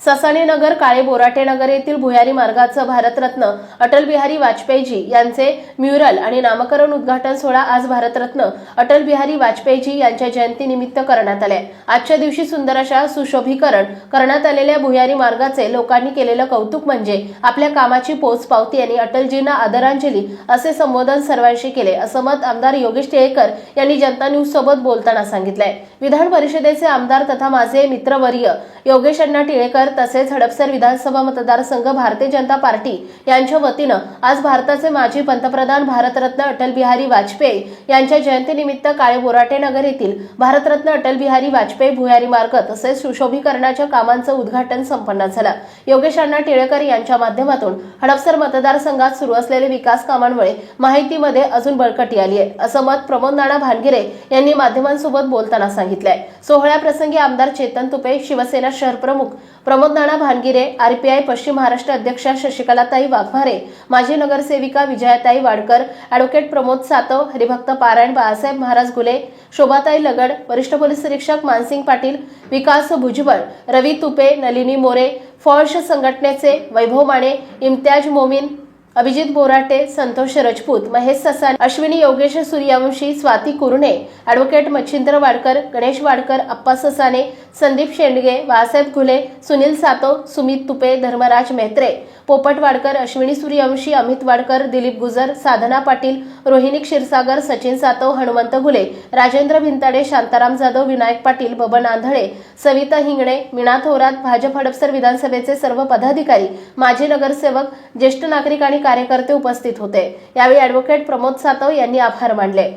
ससाणी नगर काळे बोराटे नगर येथील भुयारी मार्गाचं भारतरत्न अटल बिहारी वाजपेयीजी यांचे म्युरल आणि नामकरण उद्घाटन सोहळा आज भारतरत्न अटल बिहारी वाजपेयीजी यांच्या जयंतीनिमित्त करण्यात आले. आजच्या दिवशी सुंदर अशा सुशोभीकरण करण्यात आलेल्या भुयारी मार्गाचे लोकांनी केलेलं कौतुक म्हणजे आपल्या कामाची पोचपावती आणि अटलजींना आदरांजली असे संबोधन सर्वांशी केले असं मत आमदार योगेश टिळेकर यांनी जनता न्यूज सोबत बोलताना सांगितलंय. विधान परिषदेचे आमदार तथा माझे मित्रवर्य योगेश अण्णा टिळेकर नगर तसेच हडपसर विधानसभा मतदारसंघ भारतीय जनता पार्टी यांच्या वतीनं आज भारताचे माजी पंतप्रधान भारतरत्न अटल बिहारी वाजपेयी यांच्या जयंतीनिमित्त काळे बोराटे नगर येथील भारतरत्न अटल बिहारी वाजपेयी भुयारी मार्ग तसेच सुशोभीकरणाच्या कामांचं उद्घाटन संपन्न झालं. योगेश अण्णा टिळेकर यांच्या माध्यमातून हडपसर मतदारसंघात सुरू असलेले विकास कामांमुळे माहितीमध्ये अजून बळकटी आली आहे असं मत प्रमोद नाना भानगिरे यांनी माध्यमांसोबत बोलताना सांगितलंय. सोहळ्याप्रसंगी आमदार चेतन तुपे शिवसेना शहर प्रमुख प्रमोद नाना भानगिरे आरपीआय पश्चिम महाराष्ट्र अध्यक्षा शशिकलाताई वाघमारे माजी नगरसेविका विजयाताई वाडकर अॅडव्होकेट प्रमोद सातव हरिभक्त पारायण बाळासाहेब महाराज गुले शोभाताई लगड वरिष्ठ पोलीस निरीक्षक मानसिंग पाटील विकास भुजबळ रवी तुपे नलिनी मोरे फॉर्श संघटनेचे वैभव माने इम्तियाज मोमीन अभिजित बोराटे संतोष रजपूत महेश ससाने अश्विनी योगेश सूर्यवंशी स्वाती कुरणे अॅडव्होकेट मच्छिंद्र वाडकर गणेश वाडकर अप्पा ससाने संदीप शेंडगे बाळासाहेब घुले सुनील सातव सुमित तुपे धर्मराज मेहत्रे पोपट वाडकर अश्विनी सूर्यवंशी अमित वाडकर दिलीप गुजर साधना पाटील रोहिणी क्षीरसागर सचिन सातव हनुमंत घुले राजेंद्र भिंताडे शांताराम जाधव विनायक पाटील बबन आंधळे सविता हिंगणे मीना थोरात भाजप हडपसर विधानसभेचे सर्व पदाधिकारी माजी नगरसेवक ज्येष्ठ नागरिक आणि कार्यकर्ते उपस्थित होते. यावेळी अॅडव्होकेट प्रमोद सातव यांनी आभार मानले.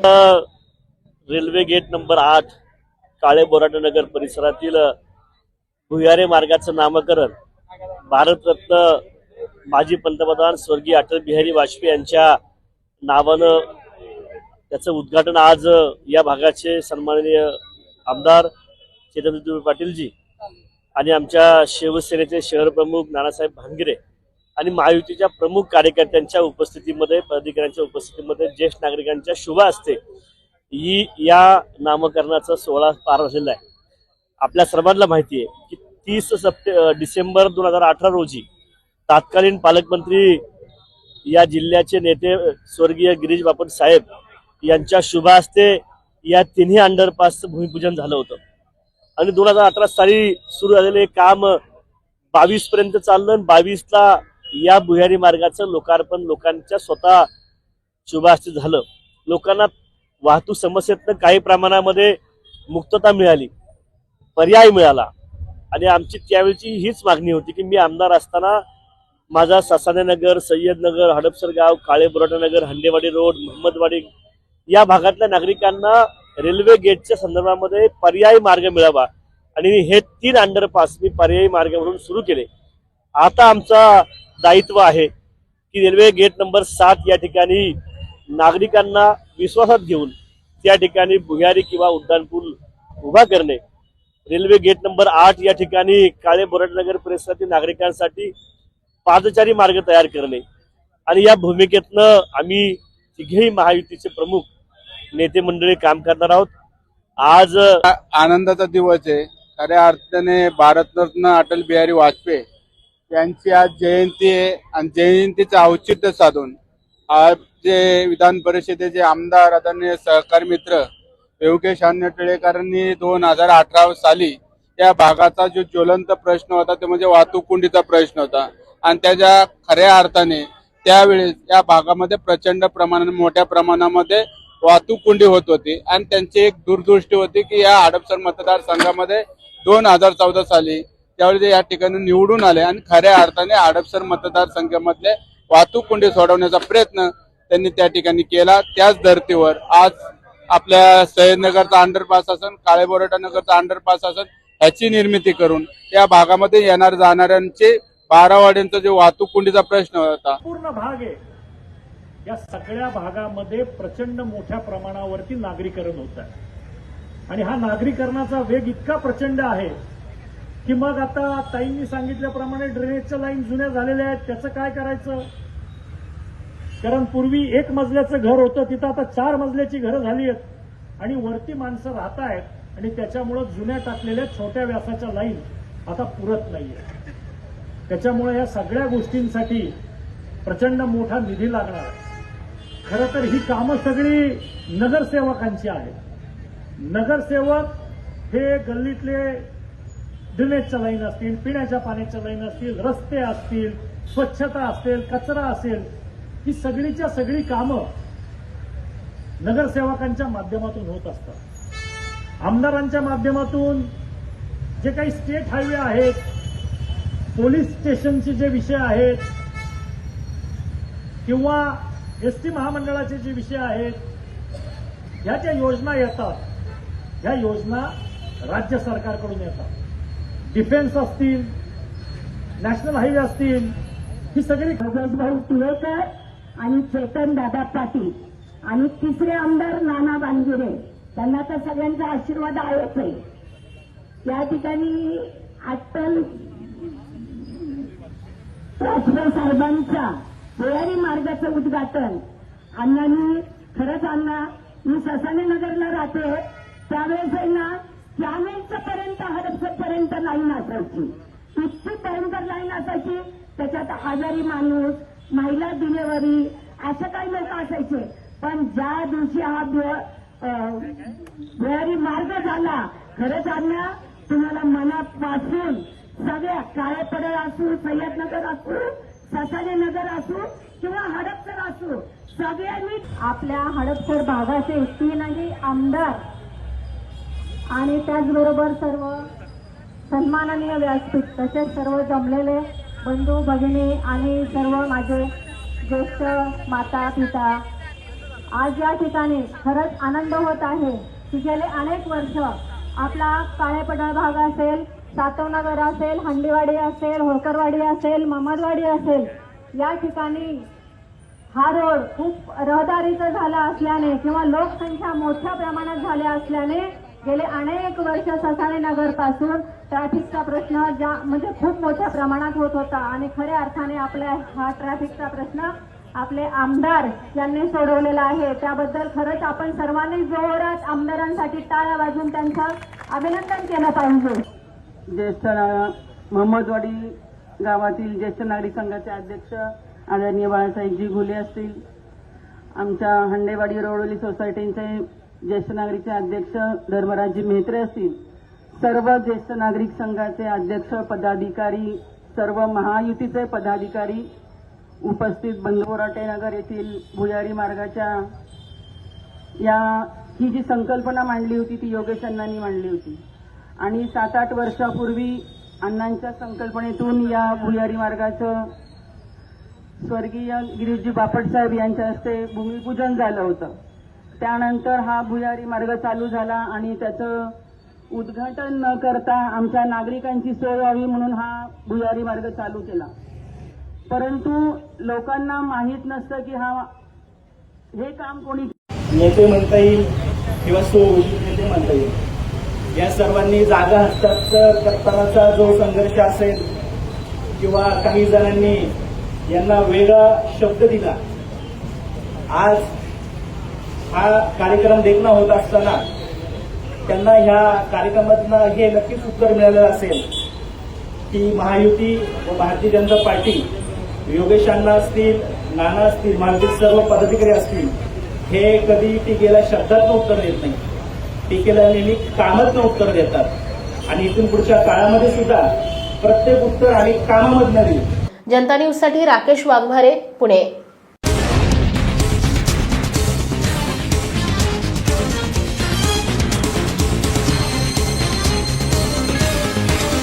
रेल्वे गेट नंबर आठ काळे बोराटे नगर परिसरातील भुयारे मार्गाचं नामकरण. भारतरत्न माजी पंतप्रधान स्वर्गीय अटल बिहारी वाजपेयी यांच्या नावानं त्याचं उद्घाटन आज या भागाचे सन्माननीय आमदार चेतन पाटीलजी आणि आमच्या शिवसेनेचे शहर प्रमुख नानासाहेब भांगिरे आणि महायुतीच्या प्रमुख कार्यकर्त्यांच्या उपस्थितीमध्ये पदाधिकाऱ्यांच्या उपस्थितीमध्ये ज्येष्ठ नागरिकांच्या शुभा असते ही या नामकरणाचा सोहळा पार झालेला आहे. आपल्या सर्वांना माहिती आहे की तीस सप्टे डिसेंबर दोन हजार अठरा रोजी तत्कालीन पालकमंत्री या जिल्ह्याचे नेते स्वर्गीय गिरीश बापट साहेब यांच्या शुभ हस्ते या तिन्ही अंडरपासचं भूमिपूजन झालं होतं. आणि दोन हजार अठरा साली सुरू झालेले काम बावीस पर्यंत चाललं आणि बावीसला या भुयारी मार्गाचं लोकार्पण लोकांच्या स्वतः शुभास्ती झालं. लोकांना वाहतूक समस्येतनं काही प्रमाणामध्ये मुक्तता मिळाली पर्याय मिळाला. आणि आमची त्यावेळची हीच मागणी होती की मी आमदार असताना माझा सासानेनगर सय्यदनगर हडपसर गाव काळे नगर हंडेवाडी रोड मोहम्मदवाडी या भागातल्या नागरिकांना रेल्वे गेटच्या संदर्भामध्ये पर्यायी मार्ग मिळावा. आणि हे तीन अंडरपास मी पर्यायी मार्ग म्हणून सुरू केले. आता आमचा दायित्व आहे की रेल्वे गेट नंबर सात या ठिकाणी नागरिकांना विश्वासात घेऊन त्या ठिकाणी भुयारी किंवा उड्डाणपूल उभा करणे. रेल्वे गेट नंबर आठ या ठिकाणी काळे बोराटनगर परिसरातील नागरिकांसाठी पादचारी मार्ग तयार करणे. आणि या भूमिकेतनं आम्ही तिघेही महायुतीचे प्रमुख नेते मंडळी काम करणार आहोत. आज आनंदाचा दिवस आहे. खऱ्या अर्थाने भारतरत्न अटल बिहारी वाजपेयी यांची आज जयंती आहे आणि जयंतीचं औचित्य साधून जे विधान परिषदेचे आमदार आदरणीय सहकारी मित्र योगेश अण्णा टिळेकरांनी दोन हजार अठरा साली या भागाचा जो ज्वलंत प्रश्न होता ते म्हणजे वाहतूक कुंडीचा प्रश्न होता. आणि त्याच्या खऱ्या अर्थाने त्यावेळेस या भागामध्ये प्रचंड प्रमाणात मोठ्या प्रमाणामध्ये वाहतूक कुंडी होत होती. आणि त्यांची एक दूरदृष्टी होती की या हडपसर मतदारसंघामध्ये दोन हजार चौदा साली त्यावेळी ते या ठिकाणी निवडून आले आणि खऱ्या अर्थाने हडपसर मतदारसंघामधले वाहतूक कोंडी सोडवण्याचा प्रयत्न त्यांनी त्या ठिकाणी केला. त्याच धर्तीवर आज आपल्या सह्याद्रनगरचा अंडरपास असन काळेबोराटा नगरचा अंडरपास असन ह्याची निर्मिती करून त्या भागामध्ये येणार जाणाऱ्यांचे बारावाड्यांचा जे वाहतूक कोंडीचा प्रश्न होता. पूर्ण भाग आहे. या सगळ्या भागामध्ये प्रचंड मोठ्या प्रमाणावरती नागरीकरण होत आहे आणि हा नागरीकरणाचा वेग इतका प्रचंड आहे की मग आता ताईंनी सांगितल्याप्रमाणे ड्रेनेजच्या लाईन जुन्या झालेल्या आहेत त्याचं काय करायचं? कारण पूर्वी एक मजल्याचं घर होतं तिथं आता चार मजल्याची घरं झाली आहेत. आणि वरती माणसं राहत आहेत आणि त्याच्यामुळं जुन्या टाकलेल्या छोट्या व्यासाच्या लाईन आता पुरत नाहीये. त्याच्यामुळे या सगळ्या गोष्टींसाठी प्रचंड मोठा निधी लागणार आहे. खरं तर ही कामं सगळी नगरसेवकांची आहेत. नगरसेवक हे गल्लीतले ड्रेनेजच्या लाईन असतील पिण्याच्या पाण्याच्या लाईन असतील रस्ते असतील स्वच्छता असेल कचरा असेल ही सगळीच्या सगळी कामं नगरसेवकांच्या माध्यमातून होत असतात. आमदारांच्या माध्यमातून जे काही स्टेट हायवे आहेत पोलीस स्टेशनचे जे विषय आहेत किंवा एस टी महामंडळाचे जे विषय आहेत ह्या ज्या योजना येतात ह्या योजना राज्य सरकारकडून येतात. डिफेन्स असतील नॅशनल हायवे असतील ही सगळी भाऊ सुळेकर आणि चेतन दादा पाटील. आणि तिसरे आमदार नाना बांगिरे त्यांना तर सगळ्यांचा आशीर्वाद आहेच आहे. या ठिकाणी अटल राजभाऊ साहेबांच्या भुयारी मार्गाचं उद्घाटन. अण्णांनी खरंच अण्णा मी ससाने नगरला राहते. त्यावेळेस आहे ना त्यावेळेस पर्यंत हडपसरपर्यंत लाईन असायची. इतकी भयंकर लाईन असायची. त्याच्यात आजारी माणूस महिला डिलेवरी असं काही लोक असायचे. पण ज्या दिवशी हा भुयारी मार्ग झाला खरंच अण्णा तुम्हाला मनापासून सगळ्या काळे पडळ असू सय्यदनगर असू ससाने नगर असू किंवा हडपसर असू सगळ्यांनी आपल्या हडपसर भागाचे तीनही आमदार आणि त्याचबरोबर सर्व सन्माननीय व्यासपीठ तसेच सर्व जमलेले बंधू भगिनी आणि सर्व माझे ज्येष्ठ माता पिता आज या ठिकाणी खरंच आनंद होत आहे की गेले अनेक वर्ष आपला काळेपडळ भाग असेल सातवनगर असेल हंडीवाडी असेल होळकरवाडी असेल ममदवाडी असेल या ठिकाणी हा रोड खूप रहदारीचा झाला असल्याने किंवा लोकसंख्या मोठ्या प्रमाणात झाल्या असल्याने गेले अनेक वर्ष ससाणे नगरपासून ट्रॅफिकचा प्रश्न ज्या म्हणजे खूप मोठ्या प्रमाणात होत होता. आणि खऱ्या अर्थाने आपल्या हा ट्रॅफिकचा प्रश्न आपले आमदार यांनी सोडवलेला आहे. त्याबद्दल खरंच आपण सर्वांनी जोरात आमदारांसाठी टाळ्या वाजून त्यांचं अभिनंदन केलं पाहिजे. ज्येष्ठ मोहम्मदवाडी महम्मदवाडी गावातील ज्येष्ठ नागरिक संघाचे अध्यक्ष आदरणीय बाळासाहेबजी घुले असतील. आमच्या हंडेवाडी रोडोली सोसायटींचे ज्येष्ठ नागरिकचे अध्यक्ष धर्मराजजी मेहत्रे असतील. सर्व ज्येष्ठ नागरिक संघाचे अध्यक्ष पदाधिकारी सर्व महायुतीचे पदाधिकारी उपस्थित बंदोराटेनगर येथील भुयारी मार्गाच्या या ही जी संकल्पना मांडली होती ती योगेश अण्णांनी मांडली होती. आणि सात आठ वर्षापूर्वी अण्णांच्या संकल्पनेतून या भुयारी मार्गाचं स्वर्गीय गिरीशजी बापटसाहेब यांच्या हस्ते भूमिपूजन झालं होतं. त्यानंतर हा भुयारी मार्ग चालू झाला आणि त्याचं उद्घाटन न करता आमच्या नागरिकांची सोय व्हावी म्हणून हा भुयारी मार्ग चालू केला. परंतु लोकांना माहीत नसतं की हा हे काम कोणी नेते म्हणता येईल किंवा सो नेते म्हणता येईल. या सर्वांनी जागा हस्तांतर करतानाचा जो संघर्ष असेल किंवा काही जणांनी यांना वेगळा शब्द दिला आज हा कार्यक्रम देखणं होत असताना त्यांना ह्या कार्यक्रमातनं हे नक्कीच उत्तर मिळालेलं असेल की महायुती व भारतीय जनता पार्टी योगेश अण्णा असतील नाना असतील महायुतीत सर्व पदाधिकारी असतील हे कधी टीकेला शब्दातनं उत्तर देत नाही. टीकेला नेहमी कामातनं उत्तर देतात. आणि इथून पुढच्या काळामध्ये सुद्धा प्रत्येक उत्तर आणि कामामधनं देऊ जनता न्यूजसाठी राकेश वाघमारे पुणे.